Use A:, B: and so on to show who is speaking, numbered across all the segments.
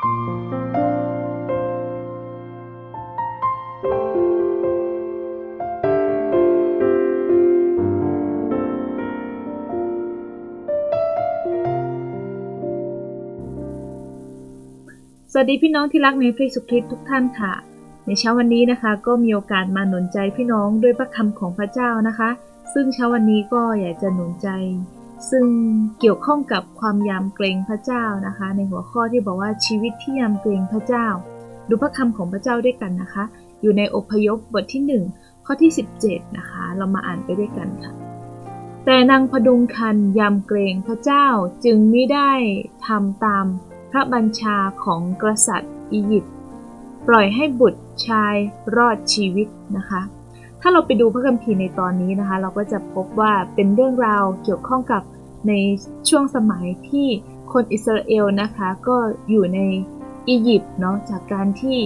A: สวัสดีพี่น้องที่รักในพระเยซูคริสต์ทุกท่านค่ะ ในเช้าวันนี้นะคะ ก็มีโอกาสมาหนุนใจพี่น้องด้วยพระคำของพระเจ้านะคะ ซึ่งเช้าวันนี้ก็อยากจะหนุนใจ ซึ่งเกี่ยวข้องกับความยำเกรงพระเจ้านะคะ ในหัวข้อที่บอกว่าชีวิตที่ยำเกรงพระเจ้า ดูพระคำของพระเจ้าด้วยกันนะคะ อยู่ในอพยพบทที่ 1 ข้อที่ 17 นะคะ เรามาอ่านไปด้วยกันค่ะ แต่นางพดุงคันยำเกรงพระเจ้าจึงไม่ได้ทำตามพระบัญชาของกษัตริย์อียิปต์ปล่อยให้บุตรชายรอดชีวิตนะคะ ถ้าเราไปดูพระคัมภีร์ในตอนนี้นะคะ เราก็จะพบว่าเป็นเรื่องราวเกี่ยวข้องกับในช่วงสมัยที่คนอิสราเอลนะคะก็อยู่ในอียิปต์เนาะจากการที่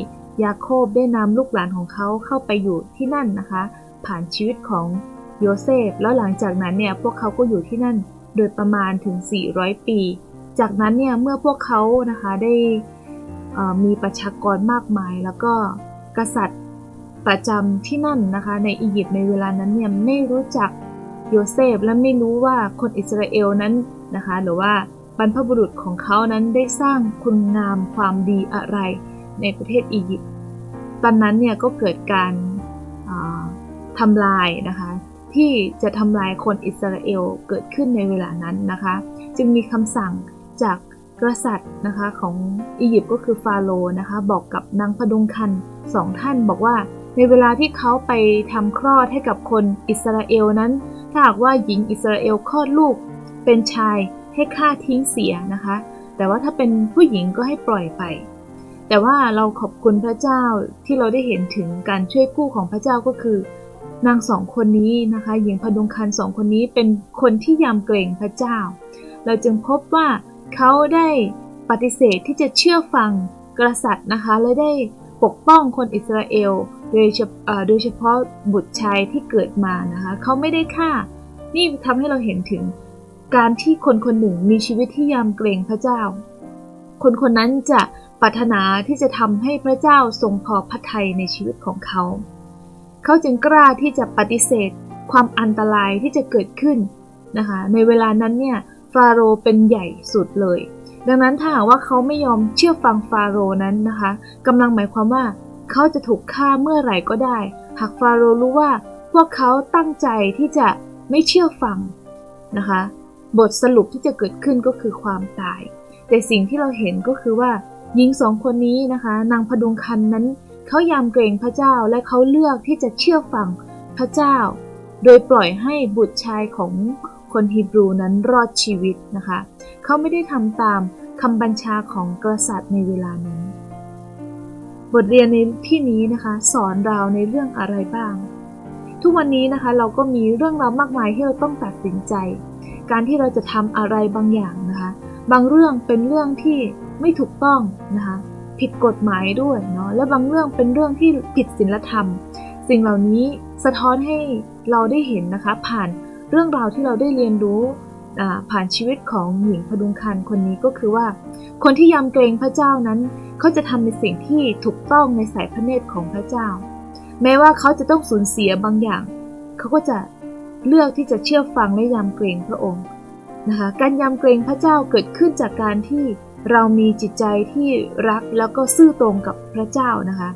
A: ยาโคบได้นำลูกหลานของเขาเข้าไปอยู่ที่นั่นนะคะ ผ่านชีวิตของโยเซฟแล้วหลังจากนั้นเนี่ยพวกเขาก็อยู่ที่นั่นโดยประมาณถึง 400 ปี จากนั้นเนี่ยเมื่อพวกเขานะคะได้มีประชากรมากมาย แล้วก็กษัตริย์ ประจำที่นั่นนะคะในอียิปต์ในเวลานั้นเนี่ยไม่รู้จักโยเซฟและไม่รู้ว่าคนอิสราเอลนั้นนะคะหรือว่าบรรพบุรุษของเขานั้นได้สร้างคุณงามความดีอะไรในประเทศอียิปต์ตอนนั้นเนี่ยก็เกิดการาทำลายนะคะที่จะทำลายคนอิสราเอลเกิดขึ้นในเวลานั้นนะคะ จึงมีคำสั่งจากกษัตริย์นะคะของอียิปต์ก็คือฟาโรห์นะคะบอกกับนางพดุงคันสองท่านบอกว่า ในเวลาที่เขาไปทำคลอดให้กับคนอิสราเอลนั้น ถ้าหากว่าหญิงอิสราเอลคลอดลูกเป็นชายให้ฆ่าทิ้งเสียนะคะ แต่ว่าถ้าเป็นผู้หญิงก็ให้ปล่อยไป แต่ว่าเราขอบคุณพระเจ้าที่เราได้เห็นถึงการช่วยกู้ของพระเจ้าก็คือนางสองคนนี้นะคะ หญิงพดุงคันสองคนนี้เป็นคนที่ยำเกรงพระเจ้า เราจึงพบว่าเขาได้ปฏิเสธที่จะเชื่อฟังกษัตริย์นะคะ และได้ปกป้องคนอิสราเอล โดยเฉพาะโดยเฉพาะบุตรชายที่เกิดมานะคะเขาไม่ได้ฆ่า นี่ทำให้เราเห็นถึงการที่คนคนหนึ่งมีชีวิตที่ยำเกรงพระเจ้า คนคนนั้นจะปรารถนาที่จะทำให้พระเจ้าทรงพอพระทัยในชีวิตของเขา เขาจึงกล้าที่จะปฏิเสธความอันตรายที่จะเกิดขึ้นนะคะในเวลานั้นเนี่ยฟาโรห์เป็นใหญ่สุดเลย ดังนั้นถ้าหากว่าเขาไม่ยอมเชื่อฟังฟาโรห์นั้นนะคะกำลังหมายความว่า เขาจะถูกฆ่าเมื่อไหร่ก็ได้ หากฟาโรห์รู้ว่าพวกเขาตั้งใจที่จะไม่เชื่อฟังนะคะ บทสรุปที่จะเกิดขึ้นก็คือความตาย แต่สิ่งที่เราเห็นก็คือว่าหญิงสองคนนี้นะคะ นางพดุงคันนั้นเขายำเกรงพระเจ้าและเขาเลือกที่จะเชื่อฟังพระเจ้า โดยปล่อยให้บุตรชายของคนฮีบรูนั้นรอดชีวิตนะคะ เขาไม่ได้ทำตามคำบัญชาของกษัตริย์ในเวลานั้น บทเรียนในที่นี้นะคะ สอนเราในเรื่องอะไรบ้าง ทุกวันนี้นะคะเราก็มีเรื่องราวมากมายที่เราต้องตัดสินใจ การที่เราจะทำอะไรบางอย่างนะคะ บางเรื่องเป็นเรื่องที่ไม่ถูกต้องนะคะ ผิดกฎหมายด้วยเนาะและบางเรื่องเป็นเรื่องที่ผิดศีลธรรม สิ่งเหล่านี้สะท้อนให้เราได้เห็นนะคะ ผ่านเรื่องราวที่เราได้เรียนรู้ ผ่านชีวิตของหญิงพดุงคันคนนี้ก็คือว่า คนที่ยำเกรงพระเจ้านั้น เขาจะทำในสิ่งที่ถูกต้องในสายพระเนตรของพระเจ้า แม้ว่าเขาจะต้องสูญเสียบางอย่าง เขาก็จะเลือกที่จะเชื่อฟังและยำเกรงพระองค์นะคะการยำเกรงพระเจ้าเกิดขึ้นจากการที่เรามีจิตใจที่รักแล้วก็ซื่อตรงกับพระเจ้านะคะ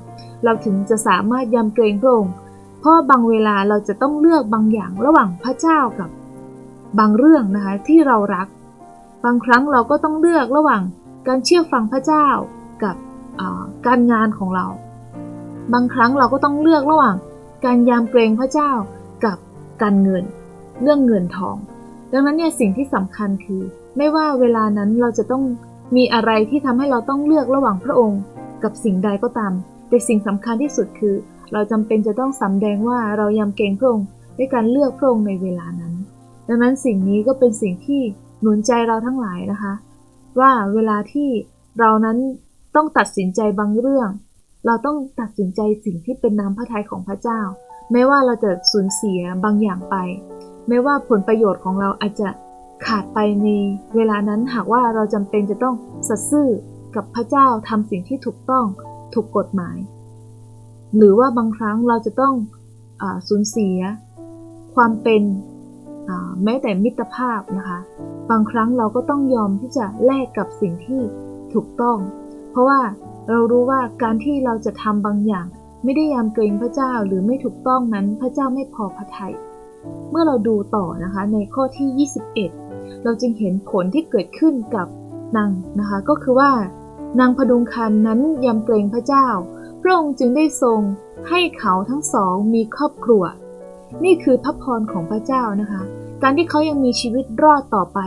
A: เราถึงจะสามารถยำเกรงพระองค์เพราะบางเวลาเราจะต้องเลือกบางอย่างระหว่างพระเจ้ากับ บางเรื่องนะคะที่เรารัก บางครั้งเราก็ต้องเลือกระหว่างการเชื่อฟังพระเจ้ากับการงานของเรา บางครั้งเราก็ต้องเลือกระหว่างการยามเกรงพระเจ้ากับการเงิน เรื่องเงินทอง ดังนั้นเนี่ยสิ่งที่สำคัญคือ ไม่ว่าเวลานั้นเราจะต้องมีอะไรที่ทำให้เราต้องเลือกระหว่างพระองค์ กับสิ่งใดก็ตาม แต่สิ่งสำคัญที่สุดคือ เราจำเป็นจะต้องสำแดงว่าเรายำเกรงพระองค์ด้วยการเลือกพระองค์ในเวลานั้น ดังนั้นสิ่งนี้ก็เป็นสิ่งที่หนุนใจเราทั้งหลายนะคะ ว่าเวลาที่เรานั้นต้องตัดสินใจบางเรื่อง เราต้องตัดสินใจสิ่งที่เป็นน้ำพระทัยของพระเจ้า แม้ว่าเราจะสูญเสียบางอย่างไป แม้ว่าผลประโยชน์ของเราอาจจะขาดไปในเวลานั้นหากว่าเราจำเป็นจะต้องสัตย์ซื่อกับพระเจ้าทำสิ่งที่ถูกต้องถูกกฎหมาย หรือว่าบางครั้งเราจะต้องอสูญเสีย ความเป็น แม้แต่มิตรภาพนะคะ บางครั้งเราก็ต้องยอมที่จะแลกกับสิ่งที่ถูกต้อง เพราะว่าเรารู้ว่าการที่เราจะทำบางอย่าง ไม่ได้ยำเกรงพระเจ้าหรือไม่ถูกต้องนั้นพระเจ้าไม่พอพระทยัยเมื่อเราดูต่อนะคะในข้อที่ 21 เราจึงเห็นผลที่เกิดขึ้นกับนางนะคะก็คือว่านางพดุงคันนั้นยำเกรงพระเจ้า พระองค์จึงได้ทรงให้เขาทั้งสองมีครอบครัว นี่คือพระพรของพระเจ้านะคะ การที่เขายังมีชีวิตรอดต่อไป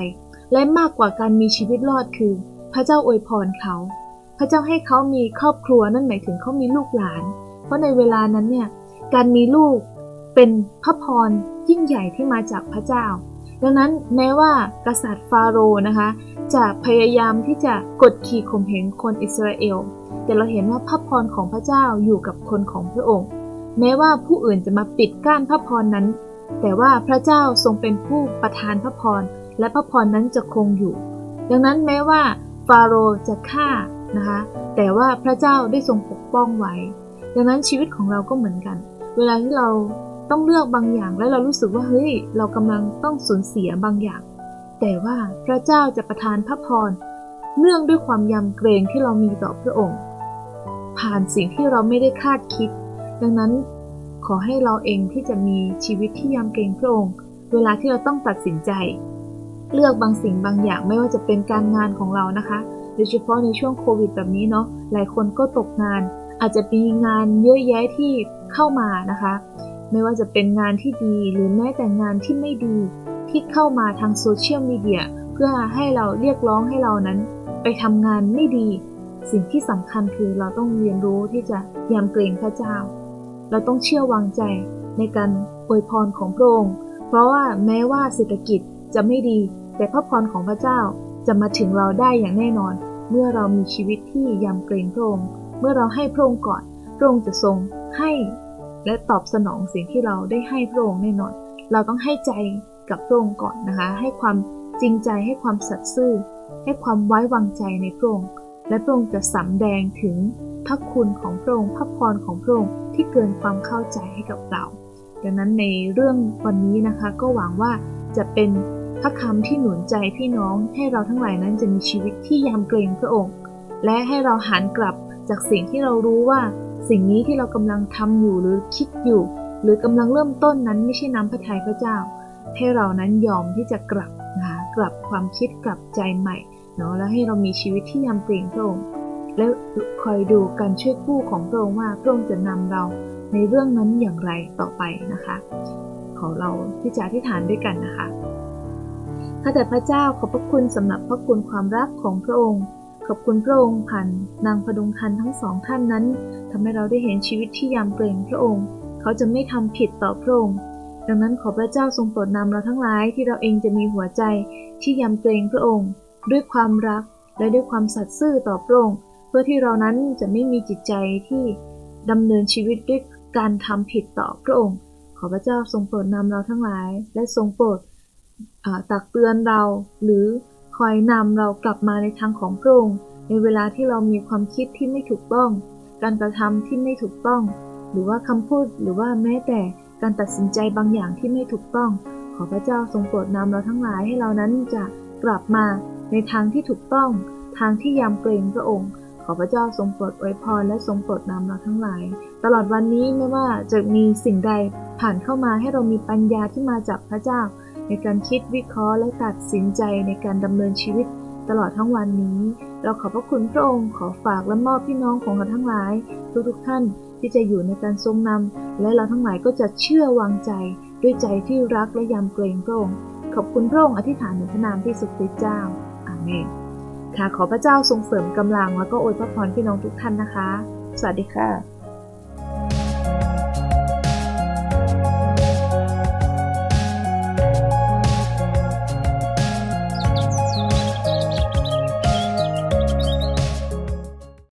A: และมากกว่าการมีชีวิตรอดคือ พระเจ้าอวยพรเขา พระเจ้าให้เขามีครอบครัวนั่นหมายถึงเขามีลูกหลาน เพราะในเวลานั้นเนี่ยการมีลูกเป็นพระพรยิ่งใหญ่ที่มาจากพระเจ้า ดังนั้นแม้ว่ากษัตริย์ฟาโรห์นะคะ จะพยายามที่จะกดขี่ข่มเหงคนอิสราเอล แต่เราเห็นว่าพระพรของพระเจ้าอยู่กับคนของพระองค์ แม้ว่าผู้อื่นจะมาปิดกั้นพระพรนั้น แต่ว่าพระเจ้าทรงเป็นผู้ประทานพระพร และพระพรนั้นจะคงอยู่ ดังนั้นแม้ว่าฟาโรห์จะฆ่านะคะ แต่ว่าพระเจ้าได้ทรงปกป้องไว้ ดังนั้นชีวิตของเราก็เหมือนกัน เวลาที่เราต้องเลือกบางอย่างแล้วเรารู้สึกว่าเฮ้ยเรากำลังต้องสูญเสียบางอย่าง แต่ว่าพระเจ้าจะประทานพระพรเนื่องด้วยความยำเกรงที่เรามีต่อพระองค์ ผ่านสิ่งที่เราไม่ได้คาดคิด ดังนั้น ขอให้เราเองที่จะมีชีวิตที่ยำเกรงพระองค์ เวลาที่เราต้องตัดสินใจ เลือกบางสิ่งบางอย่างไม่ว่าจะเป็นการงานของเรานะคะ โดยเฉพาะในช่วงโควิดแบบนี้เนาะ หลายคนก็ตกงาน อาจจะมีงานเยอะแยะที่เข้ามานะคะ ไม่ว่าจะเป็นงานที่ดีหรือแม้แต่งานที่ไม่ดีที่เข้ามาทางโซเชียลมีเดียเพื่อให้เราเรียกร้องให้เรานั้น ไปทำงานไม่ดี สิ่งที่สำคัญคือเราต้องเรียนรู้ที่จะยำเกรงพระเจ้า เราต้องเชื่อวางใจในการอวยพรของพระองค์ เพราะว่าแม้ว่าเศรษฐกิจจะไม่ดี แต่พระพรของพระเจ้าจะมาถึงเราได้อย่างแน่นอน เมื่อเรามีชีวิตที่ยำเกรงพระองค์ เมื่อเราให้พระองค์ก่อน พระองค์จะทรงให้และตอบสนองสิ่งที่เราได้ให้พระองค์แน่นอน เราต้องให้ใจกับพระองค์ก่อนนะคะ ให้ความจริงใจ ให้ความสัตย์ซื่อ ให้ความไว้วางใจในพระองค์ และพระองค์จะสำแดงถึงพระคุณของพระองค์พระพรของพระองค์ที่เกินความเข้าใจให้กับเรา ดังนั้นในเรื่องวันนี้นะคะก็หวังว่าจะเป็นพระคำที่หนุนใจพี่น้องให้เราทั้งหลายนั้นจะมีชีวิตที่ยำเกรงพระองค์ และให้เราหันกลับจากสิ่งที่เรารู้ว่า สิ่งนี้ที่เรากำลังทำอยู่หรือคิดอยู่ หรือกำลังเริ่มต้นนั้นไม่ใช่น้ำพระทัยพระเจ้า ให้เรานั้นยอมที่จะกลับนะคะกลับความคิดกลับใจใหม่ เนาะแล้วให้เรามีชีวิตที่ยำเกรงพระองค์และคอยดูการช่วยกู้ของพระองค์ว่าพระองค์จะนำเราในเรื่องนั้นอย่างไรต่อไปนะคะ ขอเราที่จะอธิษฐานด้วยกันนะคะข้าแต่พระเจ้าขอบพระคุณสำหรับพระคุณความรักของพระองค์ขอบคุณพระองค์ผ่านนางพดุงคันทั้งสองท่านนั้นทำให้เราได้เห็นชีวิตที่ยำเกรงพระองค์ เขาจะไม่ทำผิดต่อพระองค์ดังนั้นขอพระเจ้าทรงโปรดนำเราทั้งหลายที่เราเองจะมีหัวใจที่ยำเกรงพระองค์ ด้วยความรักและด้วยความสัตย์ซื่อต่อพระองค์เพื่อที่เรานั้นจะไม่มีจิตใจที่ดำเนินชีวิตด้วยการทำผิดต่อพระองค์ ขอพระเจ้าทรงโปรดนำเราทั้งหลาย และทรงโปรดตักเตือนเรา หรือคอยนำเรากลับมาในทางของพระองค์ในเวลาที่เรามีความคิดที่ไม่ถูกต้อง การกระทำที่ไม่ถูกต้อง หรือว่าคำพูดหรือว่าแม้แต่การตัดสินใจบางอย่างที่ไม่ถูกต้อง ขอพระเจ้าทรงโปรดนำเราทั้งหลายให้เรานั้นจะกลับมา ในทางที่ถูกต้อง ทางที่ยำเกรงพระองค์ ขอพระเจ้าทรงโปรดอวยพรและทรงโปรดนำเราทั้งหลาย ตลอดวันนี้ไม่ว่าจะมีสิ่งใดผ่านเข้ามาให้เรามีปัญญาที่มาจากพระเจ้า ในการคิดวิเคราะห์และตัดสินใจในการดำเนินชีวิตตลอดทั้งวันนี้ เราขอบพระคุณพระองค์ขอฝากและมอบพี่น้องของเราทั้งหลาย ทุกๆท่านที่จะอยู่ในการทรงนำและเราทั้งหลายก็จะเชื่อวางใจด้วยใจที่รักและยำเกรงพระองค์ขอบคุณพระองค์อธิษฐานในพระนามที่สุดเจ้า เมนค่ะขอพระเจ้าทรงเสริมกำลังแล้วก็อวยพระพรพี่น้องทุกท่านนะคะ สวัสดีค่ะ